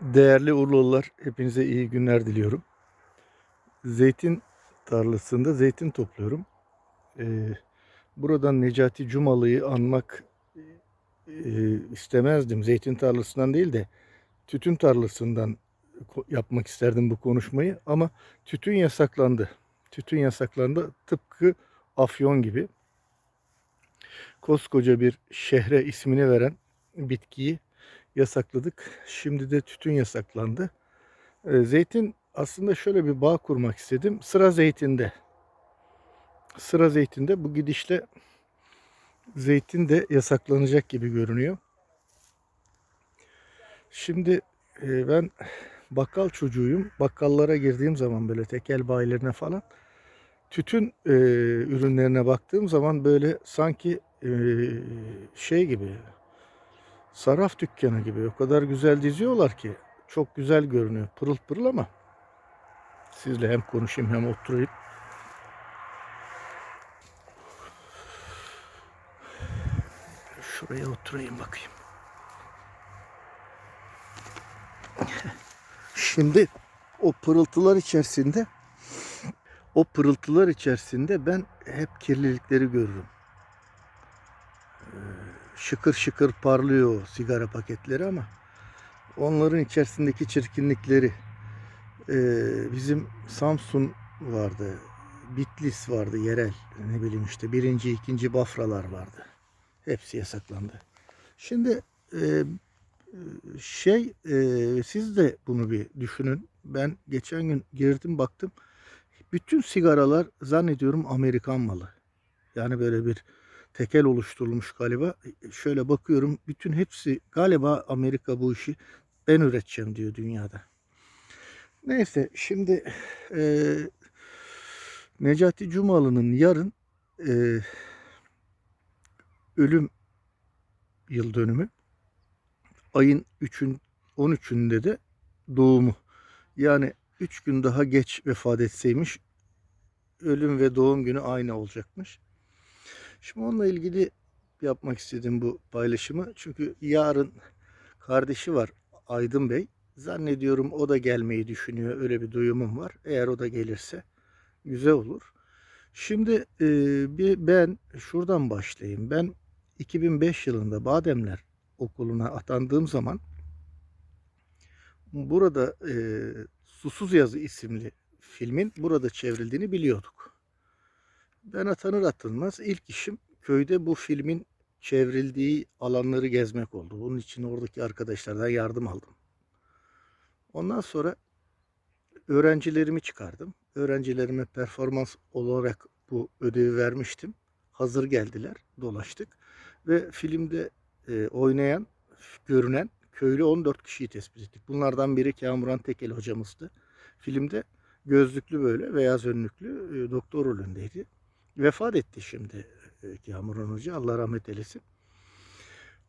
Değerli Urlalılar, hepinize iyi günler diliyorum. Zeytin tarlasında zeytin topluyorum. Ee, buradan Necati Cumalı'yı anmak e, istemezdim. Zeytin tarlasından değil de tütün tarlasından yapmak isterdim bu konuşmayı. Ama tütün yasaklandı. Tütün yasaklandı tıpkı afyon gibi. Koskoca bir şehre ismini veren bitkiyi yasakladık. Şimdi de tütün yasaklandı. Ee, Zeytin aslında şöyle bir bağ kurmak istedim. Sıra zeytinde. Sıra zeytinde bu gidişle zeytin de yasaklanacak gibi görünüyor. Şimdi e, ben bakkal çocuğuyum. Bakkallara girdiğim zaman böyle tekel bayilerine falan tütün e, ürünlerine baktığım zaman böyle sanki e, şey gibi saraf dükkanı gibi o kadar güzel diziyorlar ki çok güzel görünüyor pırıl pırıl ama sizle hem konuşayım hem oturayım. Şuraya oturayım bakayım. Şimdi o pırıltılar içerisinde o pırıltılar içerisinde ben hep kirlilikleri görürüm. Şıkır şıkır parlıyor sigara paketleri ama onların içerisindeki çirkinlikleri ee, bizim Samsun vardı, Bitlis vardı yerel ne bileyim işte birinci ikinci bafralar vardı. Hepsi yasaklandı. Şimdi e, şey e, siz de bunu bir düşünün. Ben geçen gün girdim baktım. Bütün sigaralar zannediyorum Amerikan malı. Yani böyle bir tekel oluşturulmuş galiba. Şöyle bakıyorum bütün hepsi galiba Amerika bu işi ben üreteceğim diyor dünyada. Neyse şimdi e, Necati Cumalı'nın yarın e, ölüm yıl dönümü. Ayın 3'ün 13'ünde de doğumu. Yani 3 gün daha geç vefat etseymiş ölüm ve doğum günü aynı olacakmış. Şimdi onunla ilgili yapmak istedim bu paylaşımı. Çünkü yarın kardeşi var Aydın Bey. Zannediyorum o da gelmeyi düşünüyor. Öyle bir duyumum var. Eğer o da gelirse güzel olur. Şimdi e, bir ben şuradan başlayayım. Ben 2005 yılında Bademler Okulu'na atandığım zaman burada e, Susuz Yazı isimli filmin burada çevrildiğini biliyorduk. Ben atanır atılmaz ilk işim köyde bu filmin çevrildiği alanları gezmek oldu. Bunun için oradaki arkadaşlardan yardım aldım. Ondan sonra öğrencilerimi çıkardım. Öğrencilerime performans olarak bu ödevi vermiştim. Hazır geldiler, dolaştık ve filmde e, oynayan, görünen köylü 14 kişiyi tespit ettik. Bunlardan biri Kamuran Tekel hocamızdı. Filmde gözlüklü böyle beyaz önlüklü e, doktor rolündeydi. Vefat etti şimdi e, Kamuran Hoca. Allah rahmet eylesin.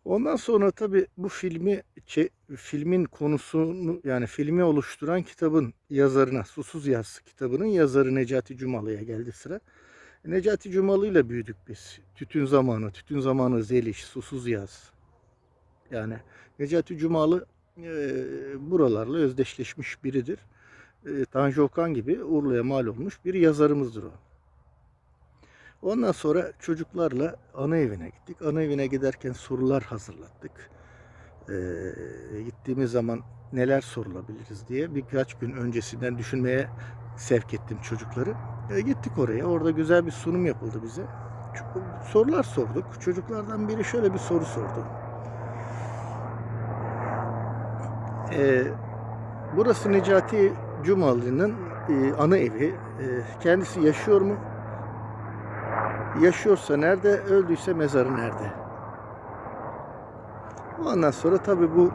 Ondan sonra tabi bu filmi filmin konusunu yani filmi oluşturan kitabın yazarına Susuz Yaz kitabının yazarı Necati Cumalı'ya geldi sıra. Necati Cumalı ile büyüdük biz. Tütün zamanı, tütün zamanı Zeliş, Susuz Yaz. Yani Necati Cumalı e, buralarla özdeşleşmiş biridir. E, Tanju Okan gibi Urla'ya mal olmuş bir yazarımızdır o. Ondan sonra çocuklarla ana evine gittik. Ana evine giderken sorular hazırlattık. Ee, gittiğimiz zaman neler sorulabiliriz diye birkaç gün öncesinden düşünmeye sevk ettim çocukları. E, gittik oraya. Orada güzel bir sunum yapıldı bize. Sorular sorduk. Çocuklardan biri şöyle bir soru sordu. Ee, burası Necati Cumalı'nın e, ana evi. E, kendisi yaşıyor mu? Yaşıyorsa nerede, öldüyse mezarı nerede? Ondan sonra tabi bu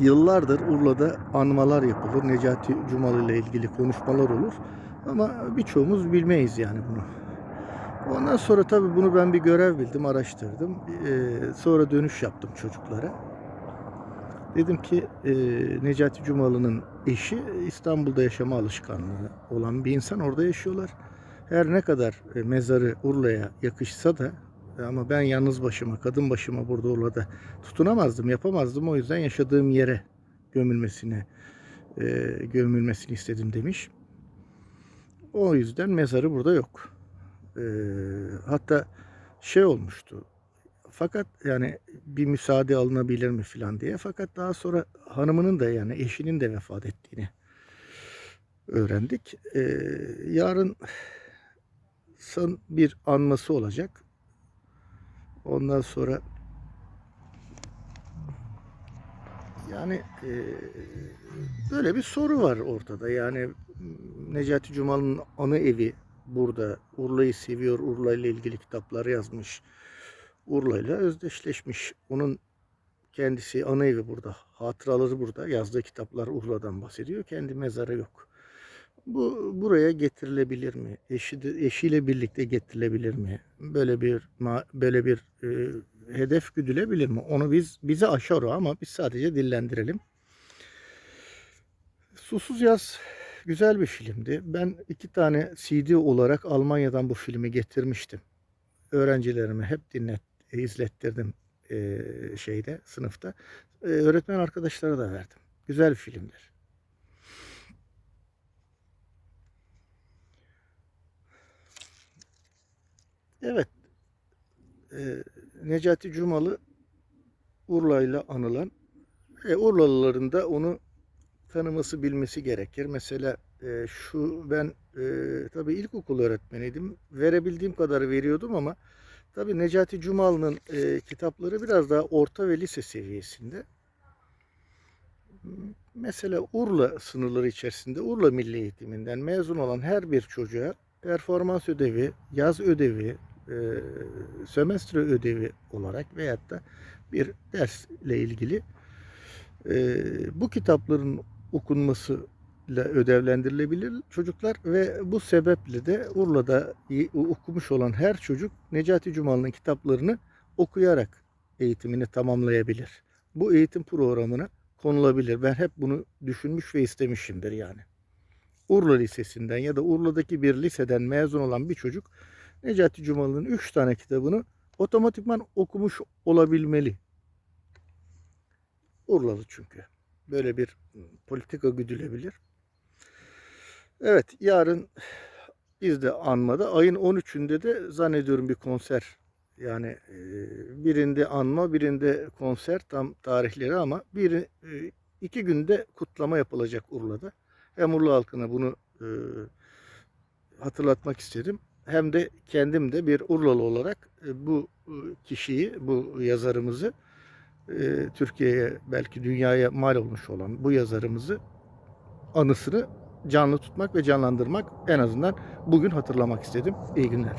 yıllardır Urla'da anmalar yapılır. Necati Cumalı ile ilgili konuşmalar olur. Ama birçoğumuz bilmeyiz yani bunu. Ondan sonra tabi bunu ben bir görev bildim, araştırdım. Ee, sonra dönüş yaptım çocuklara. Dedim ki e, Necati Cumalı'nın eşi İstanbul'da yaşama alışkanlığı olan bir insan orada yaşıyorlar. Her ne kadar e, mezarı Urla'ya yakışsa da e, ama ben yalnız başıma, kadın başıma burada Urla'da tutunamazdım, yapamazdım. O yüzden yaşadığım yere gömülmesine e, gömülmesini istedim demiş. O yüzden mezarı burada yok. Hatta şey olmuştu. Fakat yani bir müsaade alınabilir mi filan diye. Fakat daha sonra hanımının da yani eşinin de vefat ettiğini öğrendik. Yarın bir anması olacak. Ondan sonra yani e, böyle bir soru var ortada. Yani Necati Cumal'ın anı evi burada. Urla'yı seviyor. Urla ile ilgili kitaplar yazmış. Urla ile özdeşleşmiş. Onun kendisi ana evi burada. Hatıraları burada. Yazdığı kitaplar Urla'dan bahsediyor. Kendi mezarı yok. Bu buraya getirilebilir mi? Eşi eşiyle birlikte getirilebilir mi? Böyle bir böyle bir e, hedef güdülebilir mi? Onu biz bize aşar o ama biz sadece dillendirelim. Susuz Yaz güzel bir filmdi. Ben iki tane CD olarak Almanya'dan bu filmi getirmiştim. Öğrencilerime hep dinlet, e, izlettirdim e, şeyde sınıfta. E, öğretmen arkadaşlara da verdim. Güzel bir filmdir. Evet. e, Necati Cumalı Urla'yla anılan e, Urlalıların da onu tanıması bilmesi gerekir. Mesela e, şu ben e, tabii ilkokul öğretmeniydim. Verebildiğim kadar veriyordum ama tabii Necati Cumalı'nın e, kitapları biraz daha orta ve lise seviyesinde. Mesela Urla sınırları içerisinde Urla Milli Eğitiminden mezun olan her bir çocuğa performans ödevi, yaz ödevi, e, ödevi olarak veyahut da bir dersle ilgili e, bu kitapların okunmasıyla ödevlendirilebilir çocuklar ve bu sebeple de Urla'da okumuş olan her çocuk Necati Cumalı'nın kitaplarını okuyarak eğitimini tamamlayabilir. Bu eğitim programına konulabilir. Ben hep bunu düşünmüş ve istemişimdir yani. Urla Lisesi'nden ya da Urla'daki bir liseden mezun olan bir çocuk Necati Cumalı'nın 3 tane kitabını otomatikman okumuş olabilmeli. Urlalı çünkü. Böyle bir politika güdülebilir. Evet yarın biz de anmada ayın 13'ünde de zannediyorum bir konser yani birinde anma birinde konser tam tarihleri ama bir iki günde kutlama yapılacak Urla'da. Hem Urla halkına bunu hatırlatmak istedim. Hem de kendim de bir Urlalı olarak e, bu e, kişiyi, bu yazarımızı e, Türkiye'ye belki dünyaya mal olmuş olan bu yazarımızı anısını canlı tutmak ve canlandırmak en azından bugün hatırlamak istedim. İyi günler.